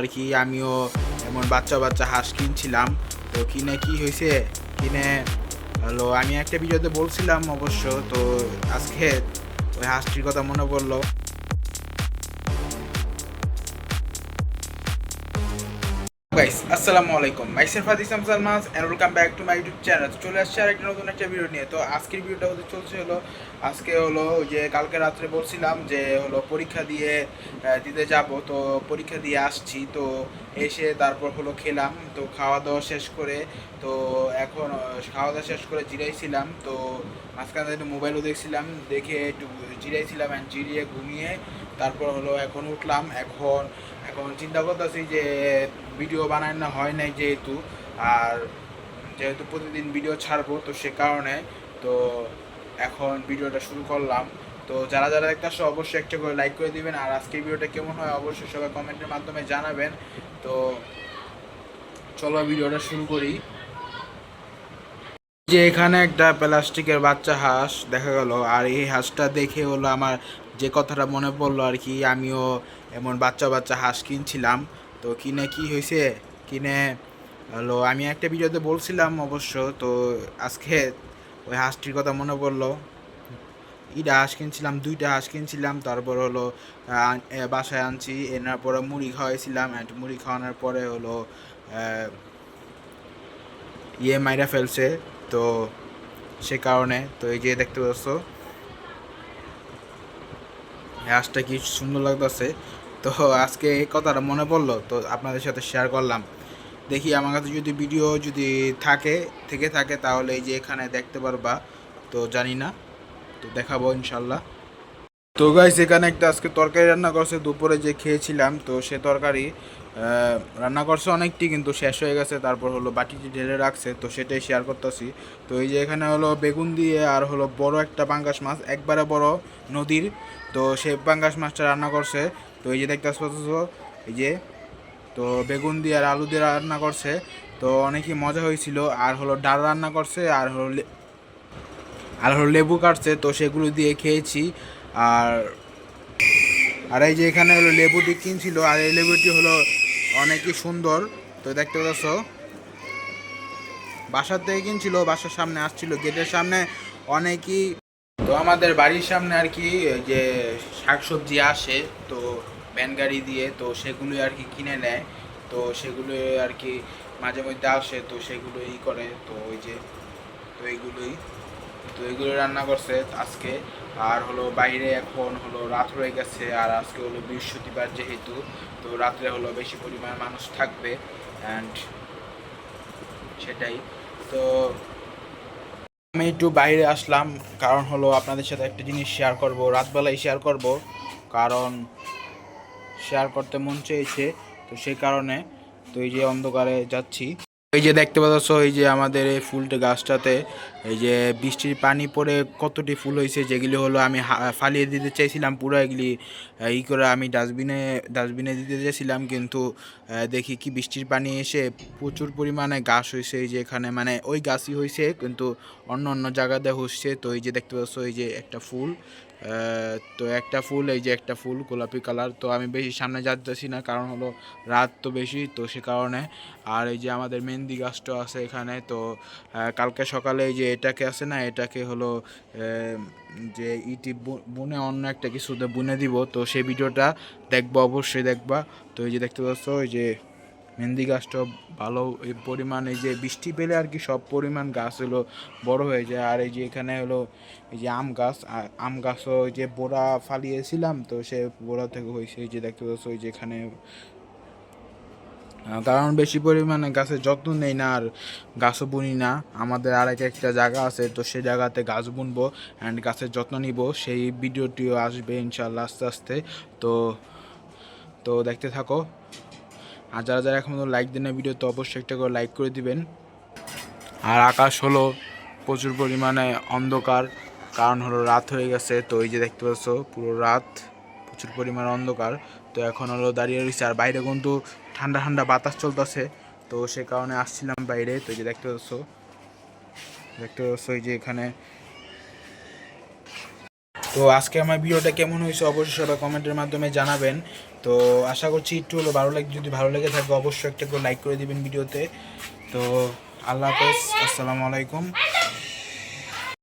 আর কি আমিও এমন বাচ্চা বাচ্চা হাঁস কিনছিলাম। তো কিনে কি হয়েছে কিনে, হলো আমি একটা ভিডিওতে বলছিলাম অবশ্য, তো আজকে ওই হাঁসটির কথা মনে পড়ল। গাইস আসসালামু আলাইকুম। মাইসেলফ হাদিসাম Salma's and welcome back to my YouTube channel চলে আসছে আরেকটা নতুন একটা ভিডিও নিয়ে। তো আজকের ভিডিওটা হতে চলছে হলো, আজকে হলো যে কালকে রাত্রে বলছিলাম যে হলো পরীক্ষা দিয়ে দিতে যাব। তো পরীক্ষা দিয়ে আসছি। তো এসে তারপর হলো খেলাম। তো খাওয়া দাওয়া শেষ করে, তো এখন খাওয়া দাওয়া শেষ করে জিরাইছিলাম। তো মাঝখানে একটু মোবাইলও দেখছিলাম, দেখে একটু জিরাইছিলাম অ্যান্ড জিরিয়ে ঘুমিয়ে তারপর হলো এখন উঠলাম। এখন এখন চিন্তা করতেছি যে, ভিডিও বানায় না হয় নাই যেহেতু, আর যেহেতু প্রতিদিন ভিডিও ছাড়বো, তো সে কারণে, তো এখন ভিডিওটা শুরু করলাম। তো যারা যারা দেখতেছো অবশ্যই একটা করে লাইক করে দিবেন, আর আজকের ভিডিওটা কেমন হয়, অবশ্যই সবাই কমেন্টের মাধ্যমে জানাবেন। তো চলো ভিডিওটা শুরু করি। যে এখানে একটা প্লাস্টিকের বাচ্চা হাঁস দেখা গেল, আর এই হাঁসটা দেখে হলো আমার যে কথাটা মনে পড়ল আর কি, আমিও এমন বাচ্চা বাচ্চা হাঁস কিনছিলাম। তো কিনে কি হয়েছে? কিনে, হলো আমি একটা ভিডিওতে বলছিলাম অবশ্য, তো আজকে ওই হাঁসটির কথা মনে পড়ল। ইটা হাঁস কিনছিলাম, দুইটা হাঁস কিনছিলাম, তারপর হলো বাসায় আনছি, এনার পরে মুড়ি খাওয়াইছিলাম, and মুড়ি খাওয়ানোর পরে হলো ইয়ে মাইরা ফেলছে, তো সে কারণে, তো এই যে দেখতে পাচ্ছ হাঁসটা কি সুন্দর লাগতেছে? তো আজকে এই কথাটা মনে পড়ল, তো আপনাদের সাথে শেয়ার করলাম। দেখি আমার কাছে যদি ভিডিও যদি থাকে, থেকে থাকে, তাহলে এই যে এখানে দেখতে পারবা, তো জানি না, তো দেখাবো ইনশাল্লাহ। তো গাইস এখানে একটা আজকে তরকারি রান্না করছে, দুপুরে যে খেয়েছিলাম, তো সে তরকারি রান্না করছে অনেকটি, কিন্তু শেষ হয়ে গেছে। তারপর হলো বাটিতে ঢেলে রাখছে, তো সেটাই শেয়ার করতেছি। তো এই যে এখানে হলো বেগুন দিয়ে আর হলো বড় একটা পাঙ্গাস মাছ, একবারে বড় নদীর। তো সেই পাঙ্গাস মাছটা রান্না করছে। তো এই যে দেখতে পাচ্ছ এই যে, তো বেগুন দিয়ে আর আলু দিয়ে রান্না করছে। তো অনেকই মজা হয়েছিল। আর হলো ডাল রান্না করছে, আর হলো আর হলো লেবু কাটছে। তো সেগুলো দিয়ে খেয়েছি। আর আর এই যে এখানে হলো লেবুটি কিনছিল, আর এই লেবুটি হলো অনেকই সুন্দর। তো দেখতে পাচ্ছ? বাসার থেকে কিনছিল, বাসার সামনে আসছিল, গেটের সামনে অনেকই তো আমাদের বাড়ির সামনে আর কি যে শাকসবজি আসে, তো ভ্যান গাড়ি দিয়ে, তো সেগুলো আর কি কিনে নেয়। তো সেগুলো আর কি মাঝে মধ্যে আসে, তো সেগুলো ই করে, তো ওই যে, তো এইগুলোই। তো এগুলো রান্না করছে আজকে। আর হলো বাইরে এখন হলো রাত হয়ে গেছে, আর আজকে হলো বৃহস্পতিবার যেহেতু, তো রাত্রে হলো বেশি পরিমাণ মানুষ থাকবে অ্যান্ড সেটাই। তো আমি একটু বাইরে আসলাম, কারণ হলো আপনাদের সাথে একটা জিনিস শেয়ার করব, রাতবেলায় শেয়ার করব, কারণ শেয়ার করতে মন চেয়েছে, তো সেই কারণে, তো এই যে অন্ধকারে যাচ্ছি। এই যে দেখতে পাচ্ছ, এই যে আমাদের এই ফুলটা গাছটাতে, এই যে বৃষ্টির পানি পড়ে কতটি ফুল হয়েছে, যেগুলি হলো আমি ফালিয়ে দিতে চাইছিলাম পুরো এগুলি ই করে আমি ডাস্টবিনে ডাস্টবিনে দিতে চাইছিলাম কিন্তু দেখি কি বৃষ্টির পানি এসে প্রচুর পরিমাণে গাছ হয়েছে, এই যে এখানে মানে ওই গাছই হয়েছে, কিন্তু অন্য অন্য জায়গাতে হচ্ছে, তো এই যে দেখতে পাচ্ছ, এই যে একটা ফুল তো একটা ফুল, এই যে একটা ফুল, গোলাপি কালার। তো আমি বেশি সামনে যাচ্ছি না, কারণ হলো রাত তো বেশি, তো সে কারণে। আর এই যে আমাদের মেহেন্দি গাছটা আছে এখানে, তো কালকে সকালে এই যে এটাকে আছে না, এটাকে হলো যে ইটি বুনে অন্য একটা কিছুতে বুনে দিব। তো সেই ভিডিওটা দেখব, অবশ্যই দেখবা। তো এই যে দেখতে পাচ্ছ ওই যে মেহেন্দি গাছটা ভালো পরিমাণ, এই যে বৃষ্টি পেলে আর কি সব পরিমাণ গাছ হলো বড় হয়ে যায়। আর এই যে এখানে হলো এই যে আম গাছ আম গাছও ওই যে বোড়া ফালিয়েছিলাম, তো সে বোড়া থেকে হয়েছে, এই যে দেখতে পাচ্ছ ওই যে এখানে। কারণ বেশি পরিমাণে গাছের যত্ন নেই না, আর গাছও বুনি না। আমাদের আর এক একটা জায়গা আছে, তো সেই জায়গাতে গাছ বুনবো অ্যান্ড গাছের যত্ন নিব। সেই ভিডিওটিও আসবে ইনশাল্লাহ আস্তে আস্তে। তো তো দেখতে থাকো। আর যারা যারা এখন লাইক দেন না ভিডিও তো অবশ্যই একটা করে লাইক করে দিবেন। আর আকাশ হলো প্রচুর পরিমাণে অন্ধকার, কারণ হলো রাত হয়ে গেছে। তো এই যে দেখতে পাচ্ছ, পুরো রাত প্রচুর পরিমাণে অন্ধকার। তো এখন হলো দাঁড়িয়ে রয়েছে। আর বাইরে কিন্তু ঠান্ডা ঠান্ডা বাতাস চলতেছে। তো সে কারণে আসছিলাম বাইরে। তো এই যে দেখতে পাচ্ছ দেখতে পাচ্ছ এই যে এখানে তো আজকে আমার ভিডিওটা কেমন হয়েছে অবশ্যই সবাই কমেন্টের মাধ্যমে জানাবেন। তো আশা করছি একটু হলো ভালো লাগে যদি ভালো লেগে থাকে অবশ্যই একটা করে লাইক করে দিবেন ভিডিওতে। তো আল্লাহ হাফেজ, আসসালামু আলাইকুম।